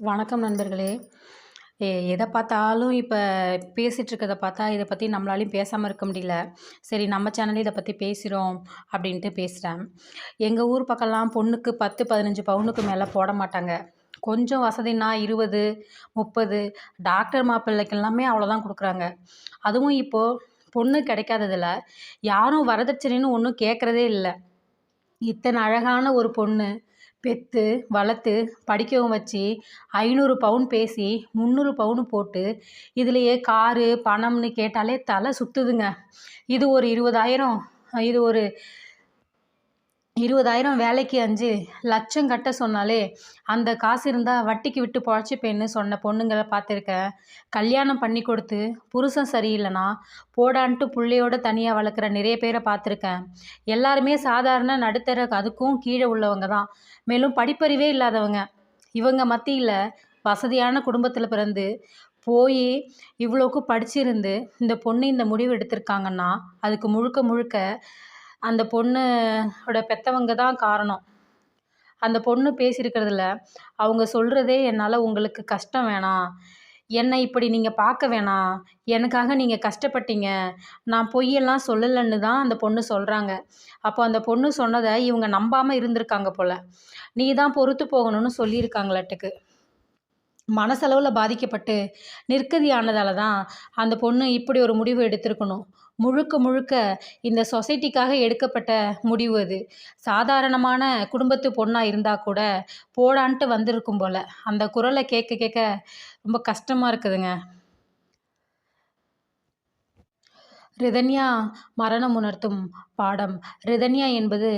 வணக்கம் நண்பர்களே. எதை பார்த்தாலும் இப்போ பேசிகிட்டு இருக்கிறத பார்த்தா இதை பற்றி நம்மளாலையும் பேசாமல் இருக்க முடியல. சரி நம்ம சேனல்லே இதை பற்றி பேசுகிறோம் அப்படின்ட்டு பேசுகிறேன் எங்கள் ஊர் பக்கம்லாம் பொண்ணுக்கு பத்து பதினஞ்சு பவுனுக்கு மேலே போட மாட்டாங்க. கொஞ்சம் வசதினா இருபது முப்பது டாக்டர் மாப்பிள்ளைக்கு எல்லாமே அவ்வளோதான் கொடுக்குறாங்க. அதுவும் இப்போது பொண்ணு கிடைக்காததில் யாரும் வரதட்சணைன்னு ஒன்றும் கேட்குறதே இல்லை. இத்தனை அழகான ஒரு பொண்ணு பெற்று வளர்த்து படிக்கவும் வச்சு ஐநூறு பவுன் பேசி முந்நூறு பவுன் போட்டு இதுலேயே காரு பணம்னு கேட்டாலே தலை சுற்றுதுங்க இது ஒரு இருபதாயிரம் இது ஒரு இருபதாயிரம் வேலைக்கு அஞ்சு லட்சம் கட்ட சொன்னாலே அந்த காசு இருந்தால் வட்டிக்கு விட்டு பொழைச்சிப்பேன்னு சொன்ன பொண்ணுங்களை பார்த்துருக்கேன் கல்யாணம் பண்ணி கொடுத்து புருஷன் சரியில்லைனா போடான்ட்டு பிள்ளையோட தனியாக வளர்க்குற நிறைய பேரை பார்த்துருக்கேன் எல்லாருமே சாதாரண நடுத்தர அதுக்கும் கீழே உள்ளவங்க தான். மேலும் படிப்பறிவே இல்லாதவங்க. இவங்க மத்தியில் வசதியான குடும்பத்தில் பிறந்து போய் இவ்வளோக்கு படிச்சிருந்து இந்த பொண்ணு இந்த முடிவு எடுத்திருக்காங்கன்னா அதுக்கு முழுக்க முழுக்க அந்த பொண்ணோட பெற்றவங்க தான் காரணம். அந்த பொண்ணு பேசியிருக்கிறதுல அவங்க சொல்கிறதே என்னால் உங்களுக்கு கஷ்டம் வேணாம். என்னை இப்படி நீங்கள் பார்க்க வேணாம். எனக்காக நீங்கள் கஷ்டப்பட்டீங்க. நான் பொய்யெல்லாம் சொல்லலைன்னு தான் அந்த பொண்ணு சொல்கிறாங்க அப்போ அந்த பொண்ணு சொன்னதை இவங்க நம்பாமல் இருந்திருக்காங்க போல். நீ தான் பொறுத்து போகணும்னு சொல்லியிருக்காங்களாட்டுக்கு. மனசளவில் பாதிக்கப்பட்டு நிற்கதியானதால தான் அந்த பொண்ணு இப்படி ஒரு முடிவு எடுத்திருக்கணும். முழுக்க முழுக்க இந்த சொசைட்டிக்காக எடுக்கப்பட்ட முடிவு அது. சாதாரணமான குடும்பத்து பொண்ணாக இருந்தால் கூட போடான்ட்டு வந்திருக்கும் போல். அந்த குரலை கேட்க கேட்க ரொம்ப கஷ்டமாக இருக்குதுங்க. ரிதன்யா மரணம் உணர்த்தும் பாடம். ரிதன்யா என்பது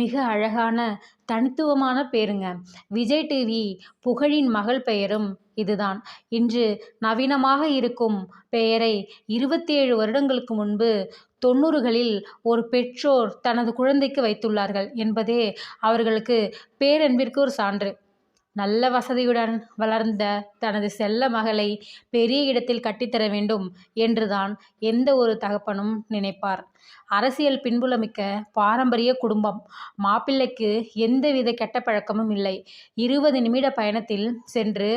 மிக அழகான தனித்துவமான பேருங்க. விஜய் டிவி புகழின் மகள் பெயரும் இதுதான். இன்று நவீனமாக இருக்கும் பெயரை இருபத்தி ஏழு வருடங்களுக்கு முன்பு தொண்ணூறுகளில் ஒரு பெற்றோர் தனது குழந்தைக்கு வைத்துள்ளார்கள் என்பதே அவர்களுக்கு பேரன்பிற்கு ஒரு சான்று. நல்ல வசதியுடன் வளர்ந்த தனது செல்ல மகளை பெரிய இடத்தில் கட்டித்தர வேண்டும் என்றுதான் எந்த ஒரு தகப்பனும் நினைப்பார். அரசியல் பின்புலமிக்க பாரம்பரிய குடும்பம். மாப்பிள்ளைக்கு எந்தவித கெட்ட பழக்கமும் இல்லை. இருபது நிமிட பயணத்தில் சென்று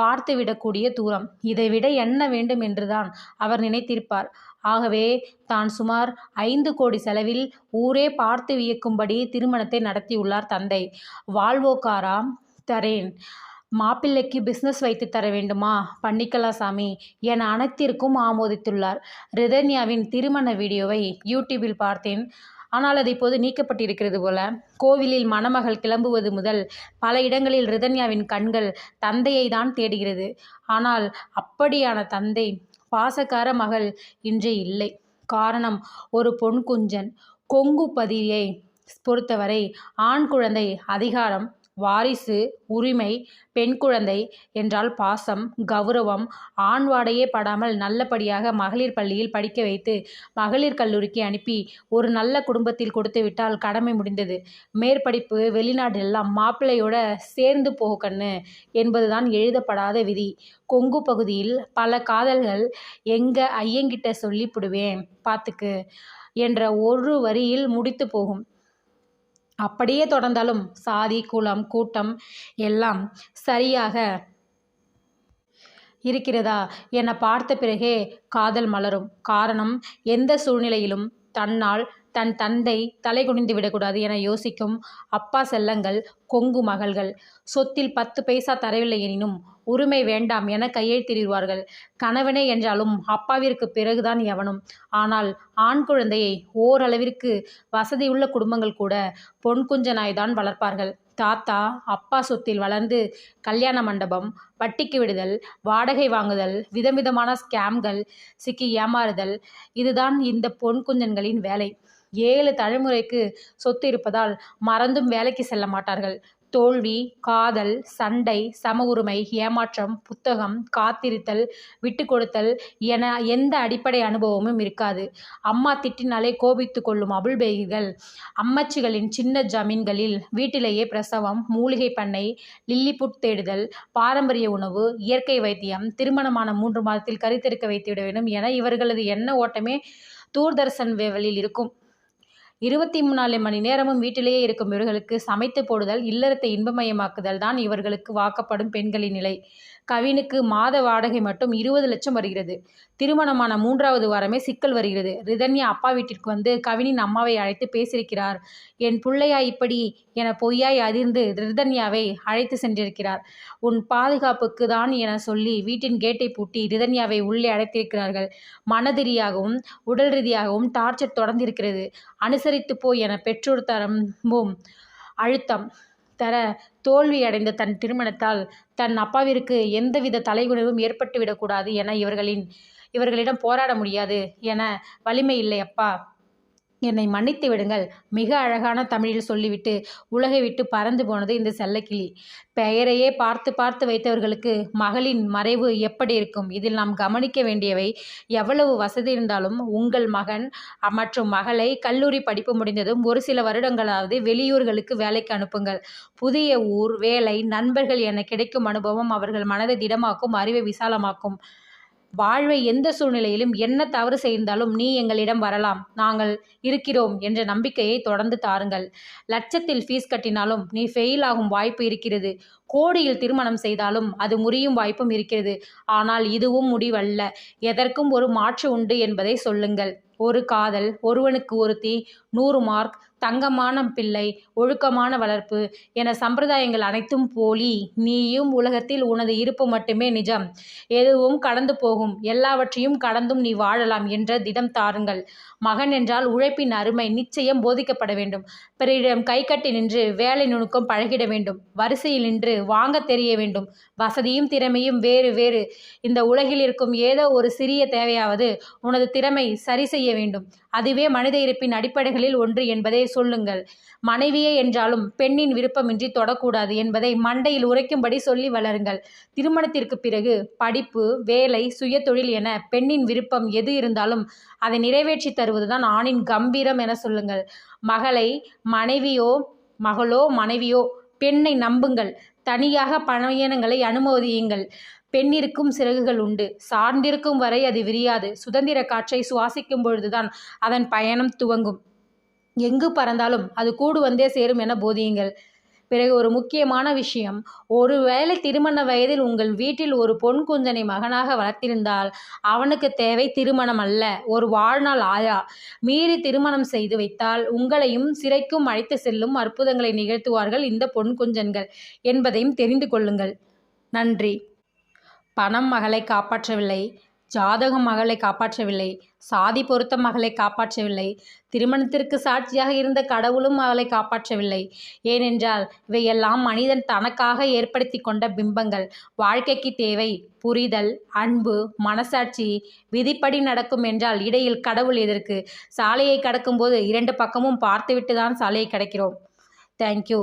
பார்த்துவிடக்கூடிய தூரம். இதைவிட என்ன வேண்டும் என்றுதான் அவர் நினைத்திருப்பார். ஆகவே தான் சுமார் ஐந்து கோடி செலவில் ஊரே பார்த்து வியக்கும்படி திருமணத்தை நடத்தியுள்ளார் தந்தை. வாழ்வோக்காரா தரேன். மாப்பிள்ளைக்கு பிஸ்னஸ் வைத்து தர வேண்டுமா? பண்ணிக்கலாம் சாமி என அனைத்திற்கும் ஆமோதித்துள்ளார். ரிதன்யாவின் திருமண வீடியோவை யூடியூபில் பார்த்தேன். ஆனால் அது இப்போது நீக்கப்பட்டிருக்கிறது போல. கோவிலில் மணமகள் கிளம்புவது முதல் பல இடங்களில் ரிதன்யாவின் கண்கள் தந்தையை தான் தேடுகிறது. ஆனால் அப்படியான தந்தை பாசக்கார மகள் இன்று இல்லை. காரணம் ஒரு பொன் குஞ்சன். கொங்கு பதியை பொறுத்தவரை ஆண் குழந்தை அதிகாரம். வாரிசு உரிமை பெண் குழந்தை என்றால் பாசம் கௌரவம் ஆண் வாடையே படாமல் நல்லபடியாக மகளிர் பள்ளியில் படிக்க வைத்து மகளிர் கல்லூரிக்கு அனுப்பி ஒரு நல்ல குடும்பத்தில் கொடுத்து விட்டால் கடமை முடிந்தது. மேற்படிப்பு வெளிநாடு எல்லாம் மாப்பிள்ளையோட சேர்ந்து போகக்கண்ணு என்பதுதான் எழுதப்படாத விதி. கொங்கு பகுதியில் பல காதல்கள் எங்க ஐயங்கிட்ட சொல்லிவிடுவேன் பார்த்துக்கு என்ற ஒரு வரியில் முடித்து போகும். அப்படியே தொடர்ந்தாலும் சாதி குலம் கூட்டம் எல்லாம் சரியாக இருக்கிறதா என பார்த்த பிறகே காதல் மலரும். காரணம் எந்த சூழ்நிலையிலும் தன்னால் தன் தந்தை தலை குனிந்து விடக்கூடாது என யோசிக்கும் அப்பா செல்லங்கள் கொங்கு மகள்கள். சொத்தில் பத்து பைசா தரவில்லை எனினும் உரிமை வேண்டாம் என கையெழுத்திடுவார்கள். கணவனே என்றாலும் அப்பாவிற்கு பிறகுதான் எவனும். ஆனால் ஆண் குழந்தையை ஓரளவிற்கு வசதியுள்ள குடும்பங்கள் கூட பொன் குஞ்சனாய்தான் வளர்ப்பார்கள். தாத்தா அப்பா சொத்தில் வளர்ந்து கல்யாண மண்டபம் வட்டிக்கு விடுதல் வாடகை வாங்குதல் விதவிதமான ஸ்கேம்கள் சிக்கி ஏமாறுதல். இதுதான் இந்த பொன் குஞ்சன்களின் வேலை. ஏழு தலைமுறைக்கு சொத்து இருப்பதால் மறந்தும் வேலைக்கு செல்ல மாட்டார்கள். தோல்வி காதல் சண்டை சம உரிமை ஏமாற்றம் புத்தகம் காத்திருத்தல் விட்டு கொடுத்தல் என எந்த அடிப்படை அனுபவமும் இருக்காது. அம்மா திட்டினாலே கோபித்து கொள்ளும் அபுல்பேகிகள் அம்மச்சிகளின் சின்ன ஜமீன்களில் வீட்டிலேயே பிரசவம் மூலிகை பண்ணை லில்லிபுட் தேடுதல் பாரம்பரிய உணவு இயற்கை வைத்தியம் திருமணமான மூன்று மாதத்தில் கருத்தெடுக்க வைத்துவிட வேண்டும் என இவர்களது எண்ண ஓட்டமே தூர்தர்ஷன் வேவலில் இருக்கும். இருபத்தி நாலு மணி நேரமும் வீட்டிலேயே இருக்கும் இவர்களுக்கு சமைத்து போடுதல் இல்லறத்தை இன்பமயமாக்குதல் தான் இவர்களுக்கு வாக்கப்படும் பெண்களின் நிலை. கவினுக்கு மாத வாடகை மட்டும் இருபது லட்சம் வருகிறது. திருமணமான மூன்றாவது வாரமே சிக்கல் வருகிறது. ரிதன்யா அப்பா வீட்டிற்கு வந்து கவினின் அம்மாவை அழைத்து பேசியிருக்கிறார். என் பிள்ளையா இப்படி என பொய்யாய் அதிர்ந்து ரிதன்யாவை அழைத்து சென்றிருக்கிறார். உன் பாதுகாப்புக்கு தான் என சொல்லி வீட்டின் கேட்டை பூட்டி ரிதன்யாவை உள்ளே அழைத்திருக்கிறார்கள் மனதிரியாகவும் உடல் ரீதியாகவும் டார்ச்சர் தொடர்ந்திருக்கிறது. அனுசரித்து போய் என பெற்றோர் தரம்பும் அழுத்தம் தர தோல்வி அடைந்த தன் திருமணத்தால் தன் அப்பாவிற்கு எந்தவித தலைகுனிவும் ஏற்பட்டுவிடக்கூடாது என இவர்களின் இவர்களிடம் போராட முடியாது என வலிமை இல்லை அப்பா. என்னை மன்னித்து விடுங்கள். மிக அழகான தமிழில் சொல்லிவிட்டு உலகை விட்டு பறந்து போனது இந்த செல்லக்கிளி. பெயரையே பார்த்து பார்த்து வைத்தவர்களுக்கு மகளின் மறைவு எப்படி இருக்கும்? இதில் நாம் கவனிக்க வேண்டியவை எவ்வளவு வசதி இருந்தாலும் உங்கள் மகன் மற்றும் மகளை கல்லூரி படிப்பு முடிந்ததும் ஒரு சில வருடங்களாவது வெளியூர்களுக்கு வேலைக்கு அனுப்புங்கள். புதிய ஊர் வேலை நண்பர்கள் என கிடைக்கும் அனுபவம் அவர்கள் மனதை திடமாக்கும் அறிவை விசாலமாக்கும். வாழ்வை எந்த சூழ்நிலையிலும் என்ன தவறு செய்தாலும் நீ எங்களிடம் வரலாம். நாங்கள் இருக்கிறோம் என்ற நம்பிக்கையை தொடர்ந்து தாருங்கள். லட்சத்தில் ஃபீஸ் கட்டினாலும் நீ ஃபெயில் ஆகும் வாய்ப்பு இருக்கிறது. கோடியில் திருமணம் செய்தாலும் அது முறியும் வாய்ப்பும் இருக்கிறது. ஆனால் இதுவும் முடிவல்ல. எதற்கும் ஒரு மாற்று உண்டு என்பதை சொல்லுங்கள். ஒரு காதல் ஒருவனுக்கு ஒருத்தி நூறு மார்க் தங்கமான பிள்ளை ஒழுக்கமான வளர்ப்பு என சம்பிரதாயங்கள் அனைத்தும் போலி. நீயும் உலகத்தில் உனது இருப்பு மட்டுமே நிஜம். எதுவும் கடந்து போகும். எல்லாவற்றையும் கடந்தும் நீ வாழலாம் என்ற திடம் தாருங்கள். மகன் என்றால் உழைப்பின் அருமை நிச்சயம் போதிக்கப்பட வேண்டும். பிறரிடம் கை கட்டி நின்று வேலை நுணுக்கம் பழகிட வேண்டும். வரிசையில் நின்று வாங்க தெரிய வேண்டும். வசதியும் திறமையும் வேறு வேறு. இந்த உலகில் இருக்கும் ஏதோ ஒரு சிறிய தேவையாவது உனது திறமை சரி செய்ய வேண்டும். அதுவே மனித இருப்பின் அடிப்படைகளில் ஒன்று என்பதை சொல்லுங்கள். மனைவியே என்றாலும் பெண்ணின் விருப்பமின்றி தொடக்கூடாது என்பதை மண்டையில் உரைக்கும்படி சொல்லி வளருங்கள். திருமணத்திற்கு பிறகு படிப்பு வேலை சுய தொழில் என பெண்ணின் விருப்பம் எது இருந்தாலும் அதை நிறைவேற்றி தருவதுதான் ஆணின் கம்பீரம் என சொல்லுங்கள். மகளை மனைவியோ மகளோ மனைவியோ பெண்ணை நம்புங்கள். தனியாக பயணங்களை அனுமதியுங்கள். பெண்ணிற்கும் சிறகுகள் உண்டு. சார்ந்திருக்கும் வரை அது விரியாது. சுதந்திர காற்றை சுவாசிக்கும் பொழுதுதான் அதன் பயணம் துவங்கும். எங்கு பறந்தாலும் அது கூடு வந்தே சேரும் என போதியுங்கள். பிறகு ஒரு முக்கியமான விஷயம். ஒருவேளை திருமண வயதில் உங்கள் வீட்டில் ஒரு பொன் குஞ்சனை மகனாக வளர்த்திருந்தால் அவனுக்கு தேவை திருமணம் அல்ல. ஒரு வாழ்நாள் ஆயா. மீறி திருமணம் செய்து வைத்தால் உங்களையும் சிறைக்கும் அழைத்து செல்லும் அற்புதங்களை நிகழ்த்துவார்கள் இந்த பொன் குஞ்சன்கள் என்பதையும் தெரிந்து கொள்ளுங்கள். நன்றி. பணம் மகளை காப்பாற்றவில்லை ஜாதகம் மகளை காப்பாற்றவில்லை சாதி பொருத்த மகளை காப்பாற்றவில்லை திருமணத்திற்கு சாட்சியாக இருந்த கடவுளும் மகளை காப்பாற்றவில்லை. ஏனென்றால் இவையெல்லாம் மனிதன் தனக்காக ஏற்படுத்தி கொண்ட பிம்பங்கள். வாழ்க்கைக்கு தேவை புரிதல் அன்பு மனசாட்சி. விதிப்படி நடக்கும் என்றால் இடையில் கடவுள் எதற்கு? சாலையை கடக்கும்போது இரண்டு பக்கமும் பார்த்துவிட்டு தான் சாலையை கடக்கிறோம். தேங்க்யூ